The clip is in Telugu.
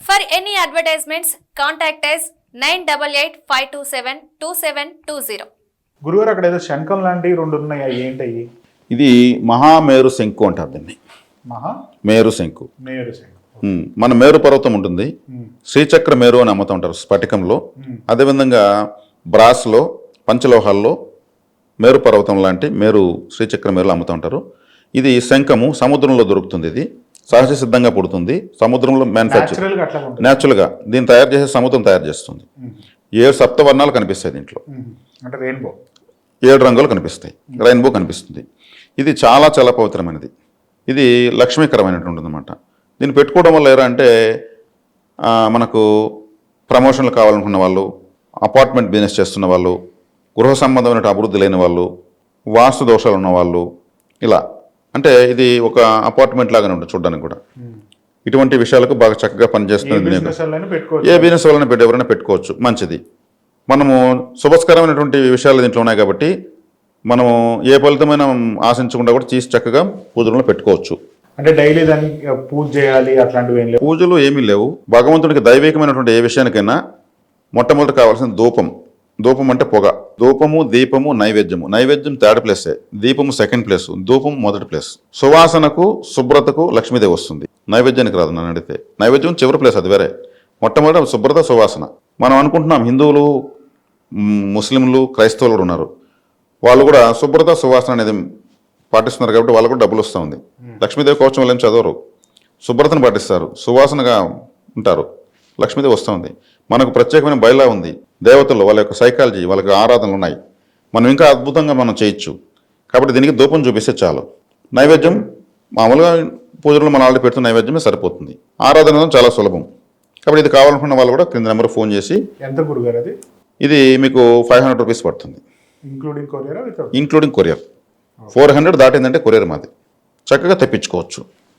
For any advertisements, contact us 9885272720. గురుగారు అక్కడ ఏదో శంఖం లాంటివి రెండు ఉన్నాయి. అవి ఏంటయ్యి? ఇది మహామేరు శంకు అంటారు దీన్ని. మహా? మేరు శంకు మేరు శంఖం. ఉమ్, మన మేరు పర్వతం ఉంటుంది. శ్రీచక్ర మేరు అని అమ్ముతూ ఉంటారు స్ఫటికంలో. అదేవిధంగా బ్రాస్లో పంచలోహాల్లో మేరు పర్వతం లాంటి మేరు శ్రీచక్ర మేరులు అమ్ముతూ ఉంటారు ఇది శంఖము సముద్రంలో దొరుకుతుంది ఇది. సహజ సిద్ధంగా పుడుతుంది. సముద్రంలో మ్యానుఫ్యాక్చర్ న్యాచురల్గా దీన్ని తయారు చేసే సముద్రం తయారు చేస్తుంది. ఏడు సప్తవర్ణాలు కనిపిస్తాయి దీంట్లో. అంటే రెయిన్బో ఏడు రంగులు కనిపిస్తాయి. రెయిన్బో కనిపిస్తుంది. ఇది చాలా చాలా పవిత్రమైనది. ఇది లక్ష్మీకరమైనటువంటిది అనమాట దీన్ని పెట్టుకోవడం వల్ల ఎలా అంటే మనకు ప్రమోషన్లు కావాలనుకున్న వాళ్ళు అపార్ట్మెంట్ బిజినెస్ చేస్తున్న వాళ్ళు గృహ సంబంధమైన అభివృద్ధి లేని వాళ్ళు వాస్తు దోషాలు ఉన్న వాళ్ళు ఇలా అంటే ఇది ఒక అపార్ట్మెంట్ లాగానే ఉంటుంది చూడడానికి కూడా. ఇటువంటి విషయాలకు బాగా చక్కగా పనిచేస్తుంది ఏ బిజినెస్ వాళ్ళని పెట్టి ఎవరైనా పెట్టుకోవచ్చు. మంచిది. మనము శుభస్కరమైనటువంటి విషయాలు దీంట్లో ఉన్నాయి కాబట్టి మనము ఏ ఫలితమైన ఆశించకుండా కూడా తీసి చక్కగా పూజలో పెట్టుకోవచ్చు. అంటే డైలీ దాన్ని పూజ చేయాలి అట్లాంటివి ఏం లేవు? పూజలు ఏమీ లేవు. భగవంతుడికి దైవికమైనటువంటి ఏ విషయానికైనా మొట్టమొదటి కావాల్సిన ధూపం. ధూపం అంటే పొగ. ధూపము దీపము నైవేద్యము. నైవేద్యం థర్డ్ ప్లేసే దీపము సెకండ్ ప్లేస్. ధూపం మొదటి ప్లేస్. సువాసనకు శుభ్రతకు లక్ష్మీదేవి వస్తుంది. నైవేద్యానికి రాదు నన్ను అడిగితే. నైవేద్యం చివరి ప్లేస్ అది వేరే. మొట్టమొదటి శుభ్రత సువాసన. మనం అనుకుంటున్నాం హిందువులు ముస్లింలు క్రైస్తవులు కూడా ఉన్నారు. వాళ్ళు కూడా శుభ్రత సువాసన అనేది పాటిస్తున్నారు కాబట్టి వాళ్ళకు కూడా డబ్బులు వస్తూ ఉంది. లక్ష్మీదేవి కవచం వాళ్ళు ఏం చదవరు. శుభ్రతను పాటిస్తారు. సువాసనగా ఉంటారు. లక్ష్మీదేవి వస్తూ ఉంది మనకు ప్రత్యేకమైన బయలా ఉంది. దేవతలు వాళ్ళ యొక్క సైకాలజీ వాళ్ళకి ఆరాధనలు ఉన్నాయి. మనం ఇంకా అద్భుతంగా మనం చేయొచ్చు. కాబట్టి దీనికి ధూపం చూపిస్తే చాలు. నైవేద్యం మామూలుగా పూజలు మన ఆల్రెడీ పెడుతున్న నైవేద్యమే సరిపోతుంది. ఆరాధన చాలా సులభం. కాబట్టి ఇది కావాలనుకున్న వాళ్ళు కూడా క్రింద నెంబర్ ఫోన్ చేసి ఎంత గురుగారు అది? ఇది మీకు ఫైవ్ హండ్రెడ్ రూపీస్ పడుతుంది. ఇంక్లూడింగ్ కొరియరా ఇంక్లూడింగ్ కొరియర్ ఫోర్ హండ్రెడ్ దాటిందంటే కొరియర్ మాది. చక్కగా తెప్పించుకోవచ్చు.